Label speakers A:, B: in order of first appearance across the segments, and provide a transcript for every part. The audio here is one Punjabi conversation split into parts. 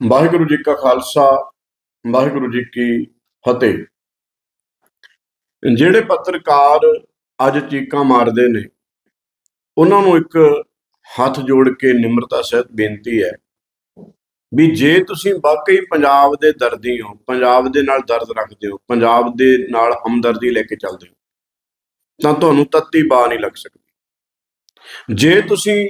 A: ਵਾਹਿਗੁਰੂ ਜੀ ਕਾ ਖਾਲਸਾ, ਵਾਹਿਗੁਰੂ ਜੀ ਕੀ ਫਤਿਹ। ਜਿਹੜੇ ਪੱਤਰਕਾਰ ਅੱਜ ਚੀਕਾਂ ਮਾਰਦੇ ਨੇ, ਉਹਨਾਂ ਨੂੰ ਇੱਕ ਹੱਥ ਜੋੜ ਕੇ ਨਿਮਰਤਾ ਸਹਿਤ ਬੇਨਤੀ ਹੈ ਵੀ ਜੇ ਤੁਸੀਂ ਵਾਕਈ ਪੰਜਾਬ ਦੇ ਦਰਦੀ ਹੋ, ਪੰਜਾਬ ਦੇ ਨਾਲ ਦਰਦ ਰੱਖਦੇ ਹੋ, ਪੰਜਾਬ ਦੇ ਨਾਲ ਹਮਦਰਦੀ ਲੈ ਕੇ ਚੱਲਦੇ ਹੋ, ਤਾਂ ਤੁਹਾਨੂੰ ਤੱਤੀ ਬਾ ਨਹੀਂ ਲੱਗ ਸਕਦੀ। ਜੇ ਤੁਸੀਂ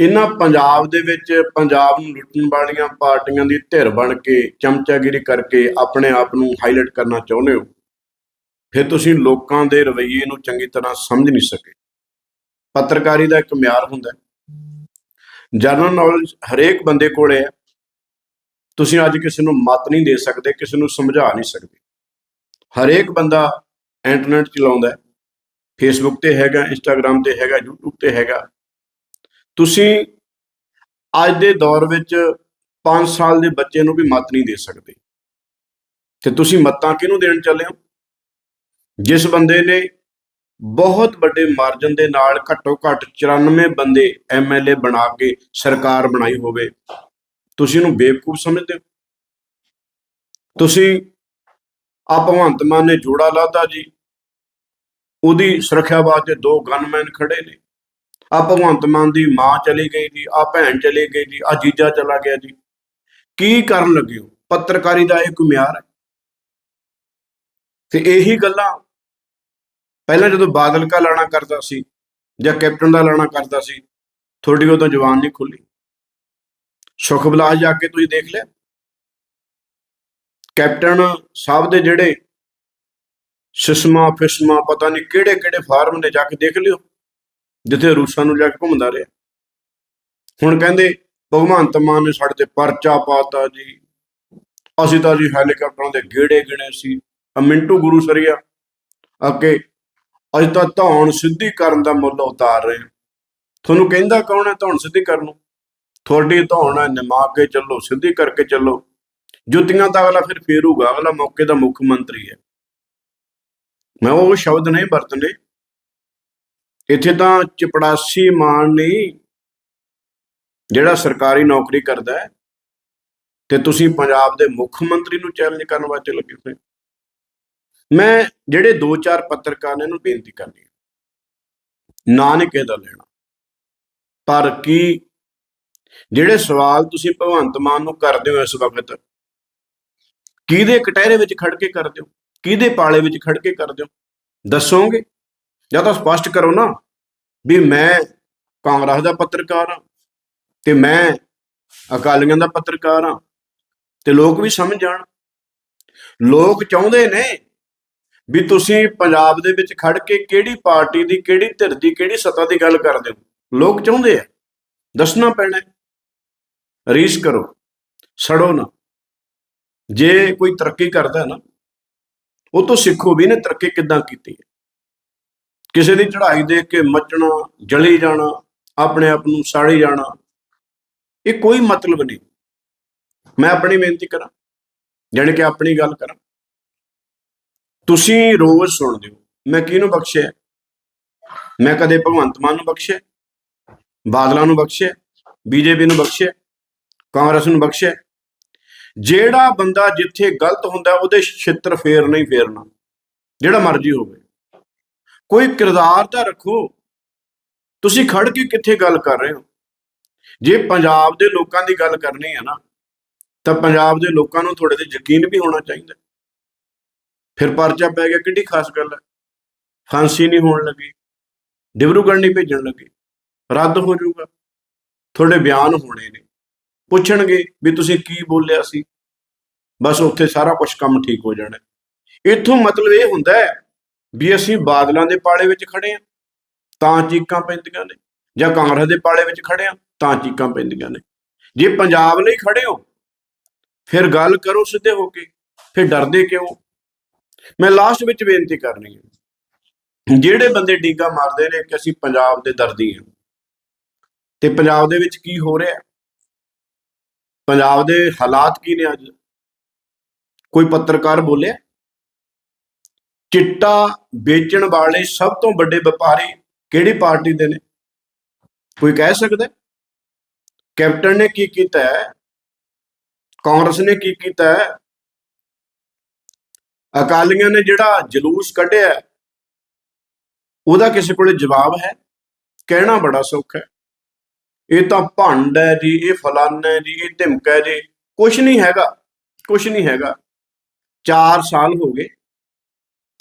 A: ਇਹਨਾਂ ਪੰਜਾਬ ਦੇ ਵਿੱਚ ਪੰਜਾਬ ਨੂੰ ਲੁੱਟਣ ਵਾਲੀਆਂ ਪਾਰਟੀਆਂ ਦੀ ਧਿਰ ਬਣ ਕੇ, ਚਮਚਾਗਿਰੀ ਕਰਕੇ ਆਪਣੇ ਆਪ ਨੂੰ ਹਾਈਲਾਈਟ ਕਰਨਾ ਚਾਹੁੰਦੇ ਹੋ? ਫਿਰ ਤੁਸੀਂ ਲੋਕਾਂ ਦੇ ਰਵੱਈਏ ਨੂੰ ਚੰਗੀ ਤਰ੍ਹਾਂ ਸਮਝ ਨਹੀਂ ਸਕੇ। ਪੱਤਰਕਾਰੀ ਦਾ ਇੱਕ ਮਿਆਰ ਹੁੰਦਾ ਹੈ। ਜਨਰਲ ਨੌਲੇਜ ਹਰੇਕ ਬੰਦੇ ਕੋਲੇ ਹੈ। ਤੁਸੀਂ ਅੱਜ ਕਿਸੇ ਨੂੰ ਮਤ ਨਹੀਂ ਦੇ ਸਕਦੇ, ਕਿਸੇ ਨੂੰ ਸਮਝਾ ਨਹੀਂ ਸਕਦੇ। ਹਰੇਕ ਬੰਦਾ ਇੰਟਰਨੈਟ ਚਲਾਉਂਦਾ ਹੈ। ਫੇਸਬੁੱਕ ਤੇ ਹੈਗਾ ਇੰਸਟਾਗ੍ਰam ਤੇ ਹੈਗਾ, YouTube ਤੇ ਹੈਗਾ। ਤੁਸੀਂ ਅੱਜ ਦੇ ਦੌਰ ਵਿੱਚ 5 ਸਾਲ ਦੇ ਬੱਚੇ ਨੂੰ ਵੀ ਮਤ ਨਹੀਂ ਦੇ ਸਕਦੇ। ਤੇ ਤੁਸੀਂ ਮਤਾਂ ਕਿਹਨੂੰ ਦੇਣ ਚੱਲੇ ਹੋ? ਜਿਸ ਬੰਦੇ ਨੇ ਬਹੁਤ ਵੱਡੇ ਮਾਰਜਨ ਦੇ ਨਾਲ ਘੱਟੋ ਘੱਟ 94 ਬੰਦੇ ਐਮਐਲਏ ਬਣਾ ਕੇ ਸਰਕਾਰ ਬਣਾਈ ਹੋਵੇ, ਤੁਸੀਂ ਉਹਨੂੰ ਬੇਵਕੂਫ ਸਮਝਦੇ ਹੋ? ਤੁਸੀਂ ਆ ਭਗਵੰਤ ਮਾਨ ਨੇ ਜੋੜਾ ਲਾਤਾ ਜੀ, ਉਹਦੀ ਸੁਰੱਖਿਆ ਵਾਸਤੇ ਦੋ ਗਨਮੈਨ ਖੜੇ ਨੇ। ਆ ਭਗਵੰਤ ਮਾਨ ਦੀ ਮਾਂ ਚਲੀ ਗਈ ਜੀ, ਆ ਭੈਣ ਚਲੀ ਗਈ ਜੀ, ਆ ਜੀਜਾ ਚਲਾ ਗਿਆ ਜੀ। ਕੀ ਕਰਨ ਲੱਗੇ ਹੋ? ਪੱਤਰਕਾਰੀ ਦਾ ਇਹ ਕੋਈ ਮਿਆਰ ਹੈ। ਤੇ ਇਹੀ ਗੱਲਾਂ ਪਹਿਲਾਂ ਜਦੋਂ ਬਾਦਲ ਕਾ ਲਾਣਾ ਕਰਦਾ ਸੀ ਜਾਂ ਕੈਪਟਨ ਦਾ ਲਾਣਾ ਕਰਦਾ ਸੀ, ਤੁਹਾਡੀ ਉਹ ਤਾਂ ਜਵਾਨ ਨਹੀਂ ਖੁੱਲੀ। ਸੁਖ ਜਾ ਕੇ ਤੁਸੀਂ ਦੇਖ ਲਿਆ? ਕੈਪਟਨ ਸਾਹਿਬ ਦੇ ਜਿਹੜੇ ਸਿਸਮਾ, ਫਿਸਮਾ, ਪਤਾ ਨਹੀਂ ਕਿਹੜੇ ਕਿਹੜੇ ਫਾਰਮ ਨੇ ਜਾ ਕੇ ਦੇਖ ਲਿਓ? ਜਿੱਥੇ ਰੂਸਾਂ ਨੂੰ ਜਾ ਕੇ ਘੁੰਮਦਾ ਰਿਹਾ। ਹੁਣ ਕਹਿੰਦੇ, ਭਗਵੰਤ ਮਾਨ ਨੇ ਸਾਡੇ ਤੇ ਪਰਚਾ ਪਾਤਾ ਜੀ। ਅਸੀਂ ਤਾਂ ਜੀ ਹੈਲੀਕਾਪਟਰਾਂ ਦੇ ਗੇੜੇ ਗਿਣੇ ਸੀ। ਮਿੰਟੂ ਗੁਰੂ ਸਰੀਆ, ਅੱਗੇ ਅਸੀਂ ਤਾਂ ਧੌਣ ਸਿੱਧੀ ਕਰਨ ਦਾ ਮੁੱਲ ਉਤਾਰ ਰਹੇ ਹਾਂ। ਤੁਹਾਨੂੰ ਕਹਿੰਦਾ ਕੌਣ ਹੈ ਧੌਣ ਸਿੱਧੀ ਕਰਨ ਨੂੰ? ਤੁਹਾਡੀ ਧੌਣ ਹੈ, ਨਿਮਾ ਕੇ ਚੱਲੋ, ਸਿੱਧੀ ਕਰਕੇ ਚੱਲੋ। ਜੁੱਤੀਆਂ ਤਾਂ ਅਗਲਾ ਫਿਰ ਫੇਰੂਗਾ, ਅਗਲਾ ਮੌਕੇ ਦਾ ਮੁੱਖ ਮੰਤਰੀ ਹੈ। ਮੈਂ ਉਹ ਸ਼ਬਦ ਨਹੀਂ ਵਰਤਨੇ। ਇੱਥੇ ਤਾਂ ਚਪੜਾਸੀ ਮਾਨ ਨਹੀਂ, ਜਿਹੜਾ ਸਰਕਾਰੀ ਨੌਕਰੀ ਕਰਦਾ ਹੈ। ਤੇ ਤੁਸੀਂ ਪੰਜਾਬ ਦੇ ਮੁੱਖ ਮੰਤਰੀ ਨੂੰ ਚੈਲੰਜ ਕਰਨ ਵਾਸਤੇ ਲੱਗੇ ਹੋਏ ਮੈਂ ਜਿਹੜੇ ਦੋ ਚਾਰ ਪੱਤਰਕਾਰ ਨੇ ਇਹਨੂੰ ਬੇਨਤੀ ਕਰਨੀ ਹੈ। ਨਾ ਦਾ ਲੈਣਾ। ਪਰ ਕੀ ਜਿਹੜੇ ਸਵਾਲ ਤੁਸੀਂ ਭਗਵੰਤ ਮਾਨ ਨੂੰ ਕਰਦੇ ਹੋ ਇਸ ਵਕਤ, ਕਿਹਦੇ ਕਟਹਿਰੇ ਵਿੱਚ ਖੜ ਕੇ ਕਰਦੇ ਹੋ? ਕਿਹਦੇ ਪਾਲੇ ਵਿੱਚ ਖੜ ਕੇ ਕਰਦੇ ਹੋ? ਦੱਸੋਗੇ? ਜਾਂ ਤਾਂ ਸਪਸ਼ਟ ਕਰੋ ਨਾ ਵੀ ਮੈਂ ਕਾਂਗਰਸ ਦਾ ਪੱਤਰਕਾਰ ਹਾਂ ਤੇ ਮੈਂ ਅਕਾਲੀਆਂ ਦਾ ਪੱਤਰਕਾਰ ਹਾਂ ਤੇ ਲੋਕ ਵੀ ਸਮਝ ਜਾਣ। ਲੋਕ ਚਾਹੁੰਦੇ ਨੇ ਵੀ ਤੁਸੀਂ ਪੰਜਾਬ ਦੇ ਵਿੱਚ ਖੜ ਕੇ ਕਿਹੜੀ ਪਾਰਟੀ ਦੀ, ਕਿਹੜੀ ਧਿਰ ਦੀ, ਕਿਹੜੀ ਸੱਤਾ ਦੀ ਗੱਲ ਕਰਦੇ ਹੋ? ਲੋਕ ਚਾਹੁੰਦੇ ਆ। ਦੱਸਣਾ ਪੈਣਾ ਰੀਸ ਕਰੋ। ਸੜੋ ਨਾ। ਜੇ ਕੋਈ ਤਰੱਕੀ ਕਰਦਾ ਨਾ, ਉਹ ਤੋਂ ਸਿੱਖੋ ਵੀ ਨੇ ਤਰੱਕੀ ਕਿੱਦਾਂ ਕੀਤੀ ਹੈ। ਕਿਸੇ ਦੀ ਚੜ੍ਹਾਈ ਦੇਖ ਕੇ ਮੱਚਣਾ, ਜਲੀ ਜਾਣਾ, ਆਪਣੇ ਆਪ ਨੂੰ ਸਾੜੀ ਜਾਣਾ, ਇਹ ਕੋਈ ਮਤਲਬ ਨਹੀਂ। ਮੈਂ ਆਪਣੀ ਬੇਨਤੀ ਕਰਾਂ, ਜਾਣੀ ਕਿ ਆਪਣੀ ਗੱਲ ਕਰਾਂ। ਤੁਸੀਂ ਰੋਜ਼ ਸੁਣਦੇ ਹੋ, ਮੈਂ ਕਿਹਨੂੰ ਬਖਸ਼ਿਆ? ਮੈਂ ਕਦੇ ਭਗਵੰਤ ਮਾਨ ਨੂੰ ਬਖਸ਼ਿਆ? ਬਾਦਲਾਂ ਨੂੰ ਬਖਸ਼ਿਆ? ਬੀਜੇਪੀ ਨੂੰ ਬਖਸ਼ਿਆ? ਕਾਂਗਰਸ ਨੂੰ ਬਖਸ਼ਿਆ? ਜਿਹੜਾ ਬੰਦਾ ਜਿੱਥੇ ਗਲਤ ਹੁੰਦਾ, ਉਹਦੇ ਛਿੱਤਰ ਫੇਰ ਨਹੀਂ ਫੇਰਨਾ। ਜਿਹੜਾ ਮਰਜ਼ੀ ਹੋਵੇ। ਕੋਈ ਕਿਰਦਾਰ ਤਾਂ ਰੱਖੋ। ਤੁਸੀਂ ਖੜ ਕੇ ਕਿੱਥੇ ਗੱਲ ਕਰ ਰਹੇ ਹੋ? ਜੇ ਪੰਜਾਬ ਦੇ ਲੋਕਾਂ ਦੀ ਗੱਲ ਕਰਨੀ ਹੈ ਨਾ, ਤਾਂ ਪੰਜਾਬ ਦੇ ਲੋਕਾਂ ਨੂੰ ਤੁਹਾਡੇ ਤੇ ਯਕੀਨ ਵੀ ਹੋਣਾ ਚਾਹੀਦਾ ਫਿਰ ਪਰਚਾ ਪੈ ਗਿਆ, ਕਿੱਡੀ ਖਾਸ ਗੱਲ ਹੈ। ਫਾਂਸੀ ਨਹੀਂ ਹੋਣ ਲੱਗੀ, ਡਿਬਰੂਗੜ੍ਹ ਨਹੀਂ ਭੇਜਣ ਲੱਗੇ, ਰੱਦ ਹੋ ਜਾਊਗਾ। ਤੁਹਾਡੇ ਬਿਆਨ ਹੋਣੇ ਨੇ। ਪੁੱਛਣਗੇ ਵੀ ਤੁਸੀਂ ਕੀ ਬੋਲਿਆ ਸੀ। ਬਸ ਉੱਥੇ ਸਾਰਾ ਕੁਝ ਕੰਮ ਠੀਕ ਹੋ ਜਾਣਾ ਇੱਥੋਂ ਮਤਲਬ ਇਹ ਹੁੰਦਾ ਹੈ ਵੀ ਅਸੀਂ ਬਾਦਲਾਂ ਦੇ ਪਾਲੇ ਵਿੱਚ ਖੜੇ ਆ ਤਾਂ ਚੀਕਾਂ ਪੈਂਦੀਆਂ ਨੇ। ਜਾਂ ਕਾਂਗਰਸ ਦੇ ਪਾਲੇ ਵਿੱਚ ਖੜੇ ਆ ਤਾਂ ਚੀਕਾਂ ਪੈਂਦੀਆਂ ਨੇ। ਜੇ ਪੰਜਾਬ ਲਈ ਖੜੇ ਹੋ, ਫਿਰ ਗੱਲ ਕਰੋ ਸਿੱਧੇ ਹੋ ਕੇ, ਫਿਰ ਡਰਦੇ ਕਿਉਂ? ਮੈਂ ਲਾਸਟ ਵਿੱਚ ਬੇਨਤੀ ਕਰਨੀ ਹੈ। ਜਿਹੜੇ ਬੰਦੇ ਡੀਗਾ ਮਾਰਦੇ ਨੇ ਕਿ ਅਸੀਂ ਪੰਜਾਬ ਦੇ ਦਰਦੀ ਹਾਂ, ਤੇ ਪੰਜਾਬ ਦੇ ਵਿੱਚ ਕੀ ਹੋ ਰਿਹਾ ਪੰਜਾਬ ਦੇ ਹਾਲਾਤ ਕੀ ਨੇ ਅੱਜ? ਕੋਈ ਪੱਤਰਕਾਰ ਬੋਲਿਆ? ਚਿੱਟਾ ਵੇਚਣ ਵਾਲੇ ਸਭ ਤੋਂ ਵੱਡੇ ਵਪਾਰੀ ਕਿਹੜੀ ਪਾਰਟੀ ਦੇ ਨੇ? ਕੋਈ ਕਹਿ ਸਕਦਾ ਕੈਪਟਨ ਨੇ ਕੀ ਕੀਤਾ ਹੈ? ਕਾਂਗਰਸ ਨੇ ਕੀ ਕੀਤਾ ਹੈ? ਅਕਾਲੀਆਂ ਨੇ ਜਿਹੜਾ ਜਲੂਸ ਕੱਢਿਆ ਉਹਦਾ ਕਿਸੇ ਕੋਲੇ ਜਵਾਬ ਹੈ? ਕਹਿਣਾ ਬੜਾ ਸੌਖਾ ਹੈ। ਇਹ ਤਾਂ ਭੰਡ ਹੈ ਜੀ, ਇਹ ਫਲਾਨਾ ਹੈ ਜੀ, ਇਹ ਧਮਕਾ ਹੈ ਜੀ। ਕੁਝ ਨਹੀਂ ਹੈਗਾ ਕੁਝ ਨਹੀਂ ਹੈਗਾ। 4 ਸਾਲ ਹੋ ਗਏ।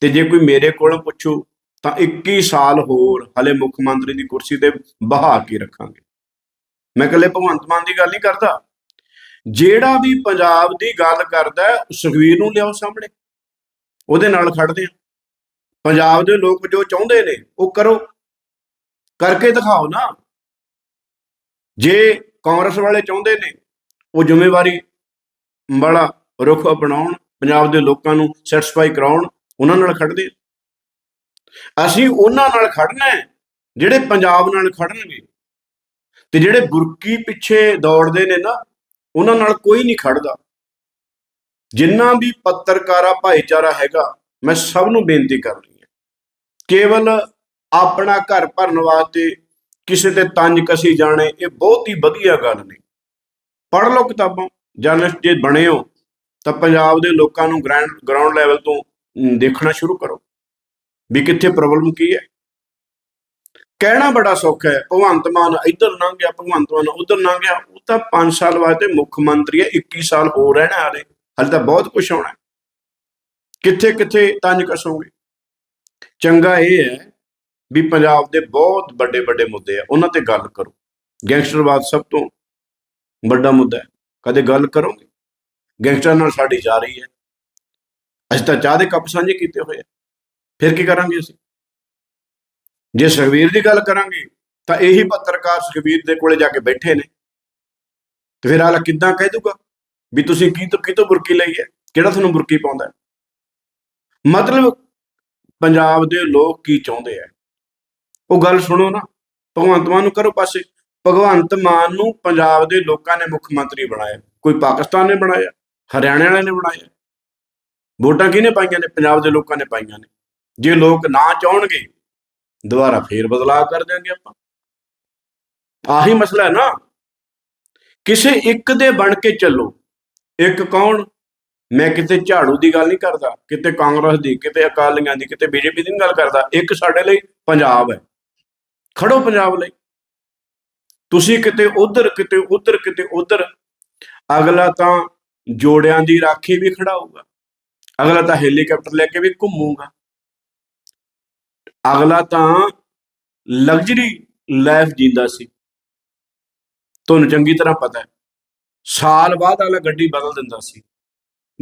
A: ਤੇ ਜੇ ਕੋਈ ਮੇਰੇ ਕੋਲੋਂ ਪੁੱਛੋ ਤਾਂ 21 ਸਾਲ ਹੋਰ ਹਲੇ ਮੁੱਖ ਮੰਤਰੀ ਦੀ ਕੁਰਸੀ ਤੇ ਬਹਾ ਕੇ ਰੱਖਾਂਗੇ। ਮੈਂ ਇਕੱਲੇ ਭਗਵੰਤ ਮਾਨ ਦੀ ਗੱਲ ਨਹੀਂ ਕਰਦਾ। ਜਿਹੜਾ ਵੀ ਪੰਜਾਬ ਦੀ ਗੱਲ ਕਰਦਾ ਹੈ, ਸੁਖਵੀਰ ਨੂੰ ਲਿਆਓ ਸਾਹਮਣੇ। ਉਹਦੇ ਨਾਲ ਖੜਦੇ ਆ ਪੰਜਾਬ ਦੇ ਲੋਕ ਜੋ ਚਾਹੁੰਦੇ ਨੇ ਉਹ ਕਰੋ। ਕਰਕੇ ਦਿਖਾਓ ਨਾ। ਜੇ ਕਾਂਗਰਸ ਵਾਲੇ ਚਾਹੁੰਦੇ ਨੇ ਉਹ ਜ਼ਿੰਮੇਵਾਰੀ ਵਾਲਾ ਰੁਖ ਅਪਣਾਉਣ ਪੰਜਾਬ ਦੇ ਲੋਕਾਂ ਨੂੰ ਸੈਟੀਸਫਾਈ ਕਰਾਉਣ ਉਹਨਾਂ ਨਾਲ ਖੜਦੇ ਅਸੀਂ ਉਹਨਾਂ ਨਾਲ ਖੜਨਾ ਹੈ, ਜਿਹੜੇ ਪੰਜਾਬ ਨਾਲ ਖੜਨਗੇ ਤੇ ਜਿਹੜੇ ਬੁਰਕੀ ਪਿੱਛੇ ਦੌੜਦੇ ਨੇ ਨਾ, ਉਹਨਾਂ ਨਾਲ ਕੋਈ ਨਹੀਂ ਖੜਦਾ ਜਿੰਨਾ ਵੀ ਪੱਤਰਕਾਰਾ ਭਾਈਚਾਰਾ ਹੈਗਾ, ਮੈਂ ਸਭ ਨੂੰ ਬੇਨਤੀ ਕਰ ਰਹੀ ਹਾਂ। ਕੇਵਲ ਆਪਣਾ ਘਰ ਭਰਨ ਵਾਸਤੇ ਕਿਸੇ ਤੇ ਤੰਜ ਕਸੀ ਜਾਣੇ, ਇਹ ਬਹੁਤ ਹੀ ਵਧੀਆ ਗੱਲ ਨਹੀਂ ਪੜ੍ਹ ਲਓ ਕਿਤਾਬਾਂ ਜਰਨਲਿਸਟ ਜੇ ਬਣੇ ਹੋ, ਤਾਂ ਪੰਜਾਬ ਦੇ ਲੋਕਾਂ ਨੂੰ ਗ੍ਰਾਊਂਡ ਗਰਾਊਂਡ ਲੈਵਲ ਤੋਂ ਦੇਖਣਾ ਸ਼ੁਰੂ ਕਰੋ ਵੀ ਕਿੱਥੇ ਪ੍ਰੋਬਲਮ ਕੀ ਹੈ। ਕਹਿਣਾ ਬੜਾ ਸੌਖਾ ਹੈ, ਭਗਵੰਤ ਮਾਨ ਇੱਧਰ ਲੰਘ ਗਿਆ, ਭਗਵੰਤ ਮਾਨ ਉੱਧਰ ਲੰਘ ਗਿਆ, ਉਹ ਤਾਂ 5 ਸਾਲ ਵਾਸਤੇ ਮੁੱਖ ਮੰਤਰੀ ਹੈ 21 ਸਾਲ ਹੋ ਰਹਿਣਾ ਹਾਲੇ ਹਾਲੇ ਤਾਂ ਬਹੁਤ ਕੁਝ ਹੋਣਾ ਕਿੱਥੇ ਕਿੱਥੇ ਤੰਜ ਕਸੋਗੇ? ਚੰਗਾ ਇਹ ਹੈ ਵੀ ਪੰਜਾਬ ਦੇ ਬਹੁਤ ਵੱਡੇ ਵੱਡੇ ਮੁੱਦੇ ਆ, ਉਹਨਾਂ ਤੇ ਗੱਲ ਕਰੋ। ਗੈਂਗਸਟਰਵਾਦ ਸਭ ਤੋਂ ਵੱਡਾ ਮੁੱਦਾ ਹੈ, ਕਦੇ ਗੱਲ ਕਰੋਗੇ? ਗੈਂਗਸਟਰ ਨਾਲ ਸਾਡੀ ਜਾ ਰਹੀ ਹੈ। ਅਸੀਂ ਤਾਂ ਚਾਹ ਦੇ ਕੱਪ ਸਾਂਝੇ ਕੀਤੇ ਹੋਏ ਆ। ਫਿਰ ਕੀ ਕਰਾਂਗੇ ਅਸੀਂ? ਜੇ ਸੁਖਵੀਰ ਦੀ ਗੱਲ ਕਰਾਂਗੇ, ਤਾਂ ਇਹੀ ਪੱਤਰਕਾਰ ਸੁਖਵੀਰ ਦੇ ਕੋਲੇ ਜਾ ਕੇ ਬੈਠੇ ਨੇ। ਤੇ ਫਿਰ ਆਲਾ ਕਿੱਦਾਂ ਕਹਿ ਦੂਗਾ ਵੀ ਤੁਸੀਂ ਕੀ ਤੋਂ ਕੀ ਤੋਂ ਬੁਰਕੀ ਲਈ ਹੈ? ਕਿਹੜਾ ਤੁਹਾਨੂੰ ਬੁਰਕੀ ਪਾਉਂਦਾ ਮਤਲਬ ਪੰਜਾਬ ਦੇ ਲੋਕ ਕੀ ਚਾਹੁੰਦੇ ਆ? ਉਹ ਗੱਲ ਸੁਣੋ ਨਾ, ਭਗਵੰਤ ਮਾਨ ਨੂੰ ਕਰੋ ਪਾਸੇ। ਭਗਵੰਤ ਮਾਨ ਨੂੰ ਪੰਜਾਬ ਦੇ ਲੋਕਾਂ ਨੇ ਮੁੱਖ ਮੰਤਰੀ ਬਣਾਇਆ। ਕੋਈ ਪਾਕਿਸਤਾਨ ਨੇ ਬਣਾਇਆ, ਹਰਿਆਣੇ ਵਾਲਿਆਂ ਨੇ ਬਣਾਇਆ। ਵੋਟਾਂ ਕਿਹਨੇ ਪਾਈਆਂ ਨੇ? ਪੰਜਾਬ ਦੇ ਲੋਕਾਂ ਨੇ ਪਾਈਆਂ ਨੇ। ਜੇ ਲੋਕ ਨਾ ਚਾਹਣਗੇ, ਦੁਬਾਰਾ ਫੇਰ ਬਦਲਾਅ ਕਰ ਦਿਆਂਗੇ ਆਪਾਂ। ਆਹੀ ਮਸਲਾ ਹੈ ਨਾ। ਕਿਸੇ ਇੱਕ ਦੇ ਬਣ ਕੇ ਚੱਲੋ। ਇੱਕ ਕੌਣ? ਮੈਂ ਕਿਤੇ ਝਾੜੂ ਦੀ ਗੱਲ ਨਹੀਂ ਕਰਦਾ। ਕਿਤੇ ਕਾਂਗਰਸ ਦੀ, ਕਿਤੇ ਅਕਾਲੀਆਂ ਦੀ, ਕਿਤੇ ਬੀਜੇਪੀ ਦੀ ਨਹੀਂ ਗੱਲ ਕਰਦਾ। ਇੱਕ ਸਾਡੇ ਲਈ ਪੰਜਾਬ ਹੈ। ਖੜੋ ਪੰਜਾਬ ਲਈ। ਤੁਸੀਂ ਕਿਤੇ ਉਧਰ ਕਿਤੇ ਉਧਰ ਕਿਤੇ ਉਧਰ। ਅਗਲਾ ਤਾਂ ਜੋੜਿਆਂ ਦੀ ਰਾਖੀ ਵੀ ਖੜਾਊਗਾ ਅਗਲਾ ਤਾਂ ਹੈਲੀਕਾਪਟਰ ਲੈ ਕੇ ਵੀ ਘੁੰਮੂਗਾ। ਅਗਲਾ ਤਾਂ ਲਗਜ਼ਰੀ ਲਾਈਫ ਜੀਂਦਾ ਸੀ। ਤੁਹਾਨੂੰ ਚੰਗੀ ਤਰ੍ਹਾਂ ਪਤਾ ਹੈ। ਸਾਲ ਬਾਅਦ ਅਗਲਾ ਗੱਡੀ ਬਦਲ ਦਿੰਦਾ ਸੀ।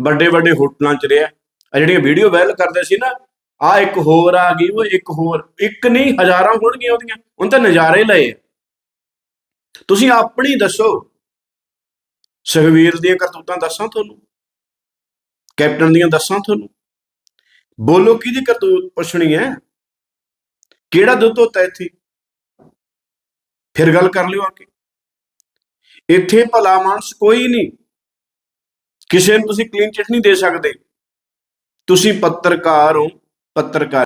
A: ਵੱਡੇ ਵੱਡੇ ਹੋਟਲਾਂ 'ਚ ਰਿਹਾ। ਆ ਜਿਹੜੀਆਂ ਵੀਡੀਓ ਵਾਇਰਲ ਕਰਦੇ ਸੀ ਨਾ ਆ ਇੱਕ ਹੋਰ ਆ ਗਈ, ਉਹ ਇੱਕ ਹੋਰ। ਇੱਕ ਨਹੀਂ, ਹਜ਼ਾਰਾਂ ਹੋਣਗੀਆਂ ਉਹਦੀਆਂ। ਉਹਨਾਂ ਤਾਂ ਨਜ਼ਾਰੇ ਲਏ ਤੁਸੀਂ ਆਪਣੀ ਦੱਸੋ। ਸੁਖਵੀਰ ਦੀਆਂ ਕਰਤੂਤਾਂ ਦੱਸਾਂ ਤੁਹਾਨੂੰ? ਕੈਪਟਨ ਦੀਆਂ ਦੱਸਾਂ ਤੁਹਾਨੂੰ? ਬੋਲੋ ਕਿਹਦੀ ਕਰਤੂਤ ਪੁੱਛਣੀ ਹੈ? ਕਿਹੜਾ ਦੁੱਧ ਧੋਤਾ ਇੱਥੇ? ਫਿਰ ਗੱਲ ਕਰ ਲਿਓ ਆ ਕੇ। ਇੱਥੇ ਭਲਾ ਮਾਨਸ ਕੋਈ ਨਹੀਂ। ਕਿਸੇ ਨੂੰ ਤੁਸੀਂ ਕਲੀਨ ਚਿੱਟ ਨਹੀਂ ਦੇ ਸਕਦੇ। ਤੁਸੀਂ ਪੱਤਰਕਾਰ ਹੋ, ਪੱਤਰਕਾਰ।